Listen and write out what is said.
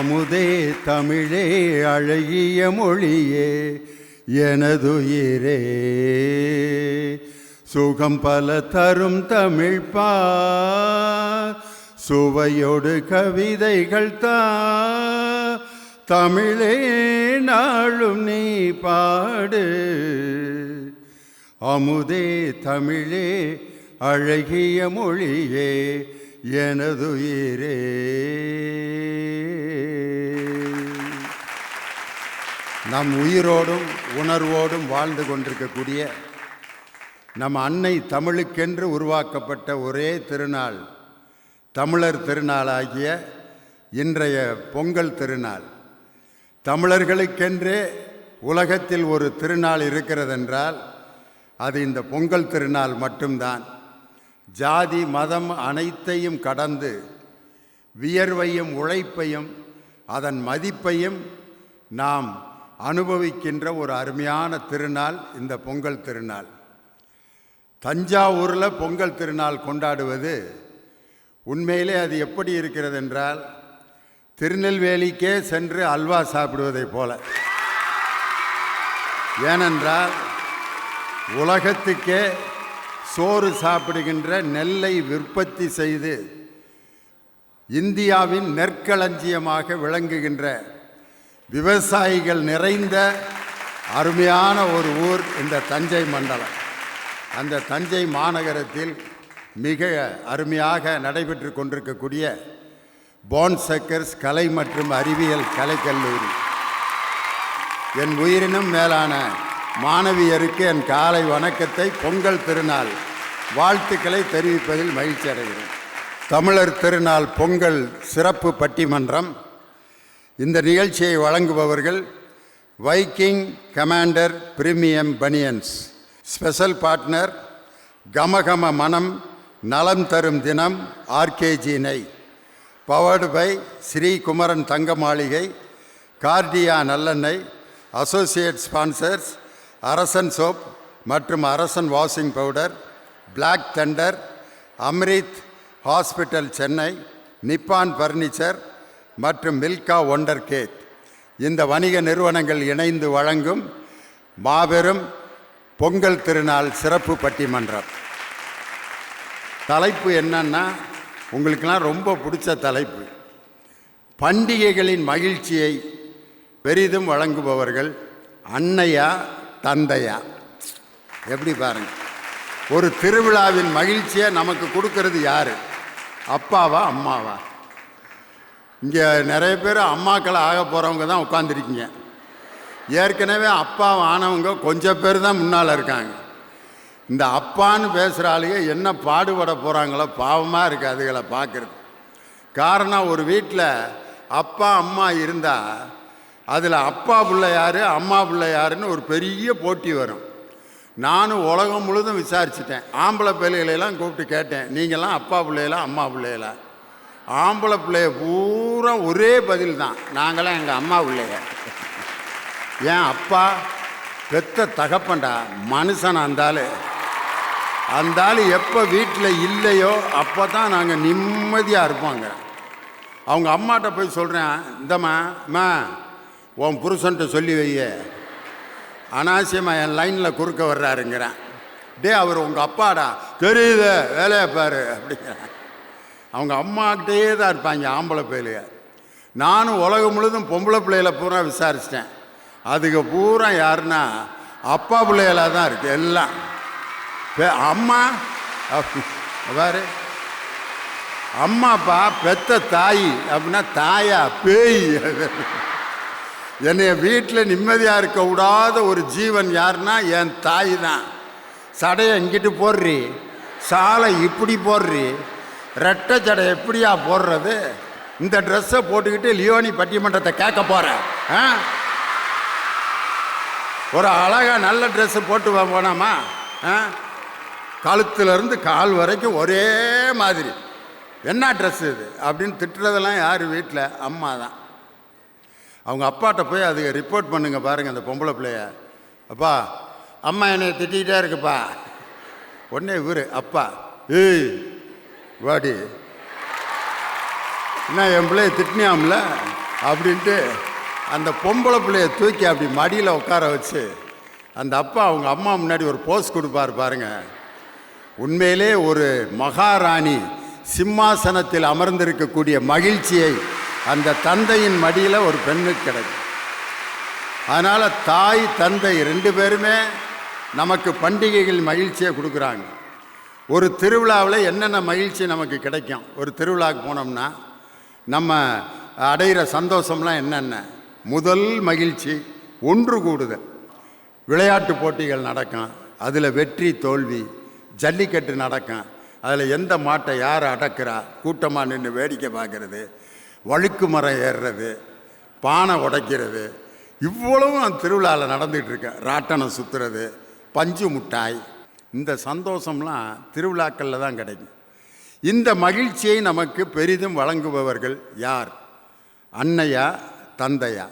அமுதே தமிழே அழகிய மொழியே எனதுயிரே. சுகம் பல தரும் தமிழ் சுவையோடு கவிதைகள் தா. தமிழே நாளும் நீ பாடு. அமுதே தமிழே அழகிய மொழியே எனதுயிரே. நம் உயிரோடும் உணர்வோடும் வாழ்ந்து கொண்டிருக்கக்கூடிய நம் அன்னை தமிழுக்கென்று உருவாக்கப்பட்ட ஒரே திருநாள் தமிழர் திருநாளாகிய இன்றைய பொங்கல் திருநாள். தமிழர்களுக்கென்றே உலகத்தில் ஒரு திருநாள் இருக்கிறதென்றால் அது இந்த பொங்கல் திருநாள் மட்டும்தான். ஜாதி மதம் அனைத்தையும் கடந்து வியர்வையும் உழைப்பையும் அதன் மதிப்பையும் நாம் அனுபவிக்கின்ற ஒரு அருமையான திருநாள் இந்த பொங்கல் திருநாள். தஞ்சாவூரில் பொங்கல் திருநாள் கொண்டாடுவது உண்மையிலே அது எப்படி இருக்கிறது என்றால் திருநெல்வேலிக்கே சென்று அல்வா சாப்பிடுவதைப் போல. ஏனென்றால் உலகத்துக்கே சோறு சாப்பிடுகின்ற நெல்லை விற்பத்தி செய்து இந்தியாவின் நெற்களஞ்சியமாக விளங்குகின்ற விவசாயிகள் நிறைந்த அருமையான ஒரு ஊர் இந்த தஞ்சை மண்டலம். அந்த தஞ்சை மாநகரத்தில் மிக அருமையாக நடைபெற்று கொண்டிருக்கக்கூடிய பான்செக்கர்ஸ் கலை மற்றும் அறிவியல் கலைக்கல்லூரி. என் உயிரினும் மேலான மாணவியருக்கு என் காலை வணக்கத்தை பொங்கல் திருநாள் வாழ்த்துக்களை தெரிவிப்பதில் மகிழ்ச்சி அடைகிறேன் தமிழர் திருநாள் பொங்கல் சிறப்பு பட்டிமன்றம் இந்த நிகழ்ச்சியை வழங்குபவர்கள் Viking commander premium banians special partner கமகம மனம் நலம் தரும் தினம் ஆர்கேஜி நெய் பவர்டு பை ஸ்ரீ குமரன் தங்க மாளிகை கார்டியா நல்லெண்ணெய் அசோசியேட் ஸ்பான்சர்ஸ் அரசன் சோப் மற்றும் Arasan washing powder black thunder Amrit hospital Chennai Nippon furniture மற்றும் மில்கா ஒண்டர் கேக் இந்த வணிக நிறுவனங்கள் இணைந்து வழங்கும் மாபெரும் பொங்கல் திருநாள் சிறப்பு பட்டிமன்றம். தலைப்பு என்னன்னா உங்களுக்கெல்லாம் ரொம்ப பிடிச்ச தலைப்பு. பண்டிகைகளின் மகிழ்ச்சியை பெரிதும் வழங்குபவர்கள் அன்னையா தந்தையா? எப்படி பாருங்க. ஒரு திருவிழாவின் மகிழ்ச்சியை நமக்கு கொடுக்கறது யார்? அப்பாவா அம்மாவா? இங்கே நிறைய பேர் அம்மாக்கள் ஆக போகிறவங்க தான் உட்காந்துருக்கீங்க ஏற்கனவே அப்பா ஆனவங்க கொஞ்சம் பேர் தான் முன்னால் இருக்காங்க. இந்த அப்பான்னு பேசுகிற ஆளுங்க என்ன பாடுபட போகிறாங்களோ பாவமாக இருக்குது அதுகளை பார்க்குறது. காரணம் ஒரு வீட்டில் அப்பா அம்மா இருந்தால் அதில் அப்பா பிள்ளை யார் அம்மா பிள்ளை யாருன்னு ஒரு பெரிய போட்டி வரும். நானும் உலகம் முழுதும் விசாரிச்சிட்டேன். ஆம்பளை பிள்ளைகளெல்லாம் கூப்பிட்டு கேட்டேன். நீங்களாம் அப்பா பிள்ளைகளா அம்மா பிள்ளைகளா ஆம்பளை பிள்ளைய பூரா ஒரே பதில் தான் நாங்களாம் எங்கள் அம்மா பிள்ளைய ஏன் அப்பா பெத்த தகப்பண்டா மனுஷன் அந்தாள். அந்த ஆள் எப்போ வீட்டில் இல்லையோ அப்போ தான் நாங்கள் நிம்மதியாக இருப்போங்க. அவங்க அம்மாட்ட போய் சொல்கிறேன் இந்தம்மா அம்மா உன் புருஷன்ட்ட சொல்லி வைய. அனாவசியமாக என் லைனில் குறுக்க வர்றாருங்கிறேன். டே அவர் உங்கள் அப்பாடா. தெரியுது வேலையை பாரு. அப்படிங்கிறேன். அவங்க அம்மாக்கிட்டே தான் இருப்பாங்க ஆம்பளை பிள்ளைய. நானும் உலகம் முழுதும் பொம்பளை பிள்ளைகளை பூரா விசாரிச்சிட்டேன். அதுக்கு பூரா யாருன்னா அப்பா பிள்ளைகளாக தான் இருக்குது எல்லாம். பெ- அம்மா அப்ப- அம்மா அப்பா பெத்த தாய் அப்படின்னா தாயா பேய். என்னைய வீட்டில் நிம்மதியாக இருக்க விடாத ஒரு ஜீவன் யாருன்னா என் தாய் தான். சடையை இங்கிட்டு போடுறி சாலை இப்படி போடுறி ரெட்டை ஜடை எப்படியா போடுறது? இந்த ட்ரெஸ்ஸை போட்டுக்கிட்டு லியோனி பட்டிமன்றத்தை கேட்க போகிறேன் ஆ? ஒரு அழகாக நல்ல ட்ரெஸ்ஸு போட்டு போனாமா? ஆ? கழுத்துலேருந்து கால் வரைக்கும் ஒரே மாதிரி. என்ன ட்ரெஸ் இது? அப்படின்னு திட்டுறதெல்லாம் யார் வீட்டில் அம்மா தான். அவங்க அப்பாட்ட போய் அதுக்கு ரிப்போர்ட் பண்ணுங்க பாருங்கள் அந்த பொம்பளை பிள்ளைய. அப்பா அம்மா என்னை திட்டிக்கிட்டே இருக்குப்பா. உடனே இவர் அப்பா. ஏய் வாடி. என்ன என் பிள்ளைய திட்டினியாம்ல? அப்படின்ட்டு அந்த பொம்பளை பிள்ளைய தூக்கி அப்படி மடியில் உட்கார வச்சு அந்த அப்பா அவங்க அம்மா முன்னாடி ஒரு போஸ் கொடுப்பார் பாருங்க. உண்மையிலே ஒரு மகாராணி சிம்மாசனத்தில் அமர்ந்திருக்கக்கூடிய மகிழ்ச்சியை அந்த தந்தையின் மடியில் ஒரு பெண்ணுக்கு கிடைக்கும் அதனால் தாய் தந்தை ரெண்டு பேருமே நமக்கு பண்டிகைகள் மகிழ்ச்சியை கொடுக்குறாங்க. ஒரு திருவிழாவில் என்னென்ன மகிழ்ச்சி நமக்கு கிடைக்கும்? ஒரு திருவிழாவுக்கு போனோம்னா நம்ம அடைகிற சந்தோஷம்லாம் என்னென்ன? முதல் மகிழ்ச்சி ஒன்று கூடுதல் விளையாட்டு போட்டிகள் நடக்கும். அதில் வெற்றி தோல்வி ஜல்லிக்கட்டு நடக்கும். அதில் எந்த மாட்டை யார் அடக்கிறா? கூட்டமாக நின்று வேடிக்கை பார்க்கறது வழுக்கு மரம் ஏறுறது பானை உடைக்கிறது. இவ்வளவும் அந்த திருவிழாவில் நடந்துகிட்ருக்கேன் ராட்டணம் சுற்றுறது பஞ்சு முட்டாய் இந்த சந்தோஷம்லாம் திருவிழாக்களில் தான் கிடைக்கும். இந்த மகிழ்ச்சியை நமக்கு பெரிதும் வழங்குபவர்கள் யார்? அன்னையா தந்தையா?